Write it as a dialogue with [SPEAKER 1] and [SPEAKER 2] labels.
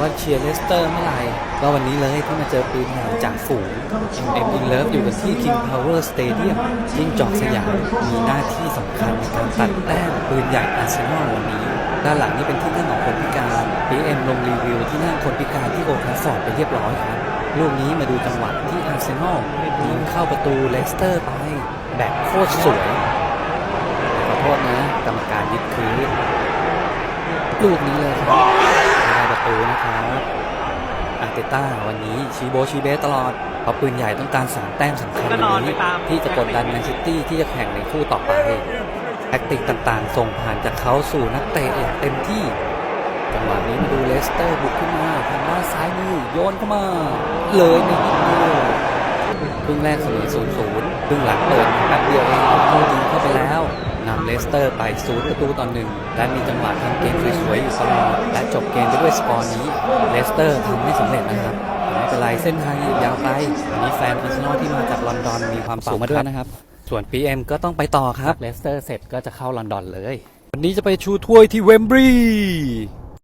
[SPEAKER 1] ว่าเชียร์เลสเตอร์เมื่อไหร่ก็วันนี้เลยที่มาเจอปืนใหญ่จากฝูง MM In Love อยู่กันที่ King Power Stadium ยิ่งจอกสยามมีหน้าที่สำคัญในการตัดแต้มปืนใหญ่อาร์เซนอลวันนี้ ด้านหลังนี่เป็นที่นั่งของคนพิการ PM ลงรีวิวที่นั่งคนพิการที่โอทราฟอร์ดไปเรียบร้อยครับลูกนี้มาดูจังหวะที่อาร์เซนอลยิงเข้าประตูเลสเตอร์ไป แบบโคตรสวยขอโทษนะกรรมการยึดคืนลูกนี้เลยครับไม่ได้ประตูนะครับอาร์เตต้าวันนี้ชีโบชีเบสตลอดเพราะปืนใหญ่ต้องการสามแต้มสำคัญวันนี้ที่จะกดดันแมนซิตี้ที่จะแข่งในคู่ต่อไปแทคติกต่างๆ ส่งผ่านจากเขาสู่นักเตะอย่างเต็มที่จังหวะนี้มาดูเลสเตอร์บุกขึ้นมาทางด้านซ้ายมือโยนเข้ามา เลยไม่นิดเดียวครึ่งแรกเสมอศูนย์ศูนย์ครึ่งหลังเปิดแป๊บเดียวเองเข้ายิงเข้าไปแล้ว นำเลสเตอร์ไปศูนย์ประตูต่อหนึ่งและมีจังหวะทำเกมสวยๆอยู่ตลอดและจบเกมไปด้วยสกอร์นี้เลสเตอร์ทำไม่สำเร็จนะครับแต่ไม่เป็นไรเส้นทางยังยาวไกลวันนี้แฟนอาร์เซนอลที่มาจากลอนดอนมีความสุขมาด้วยนะครับ ส่วน PM ก็ต้องไปต่อครับเลสเตอร์เสร็จก็จะเข้าลอนดอนเลย วันนี้จะไปชูถ้วยที่เวมบรีย์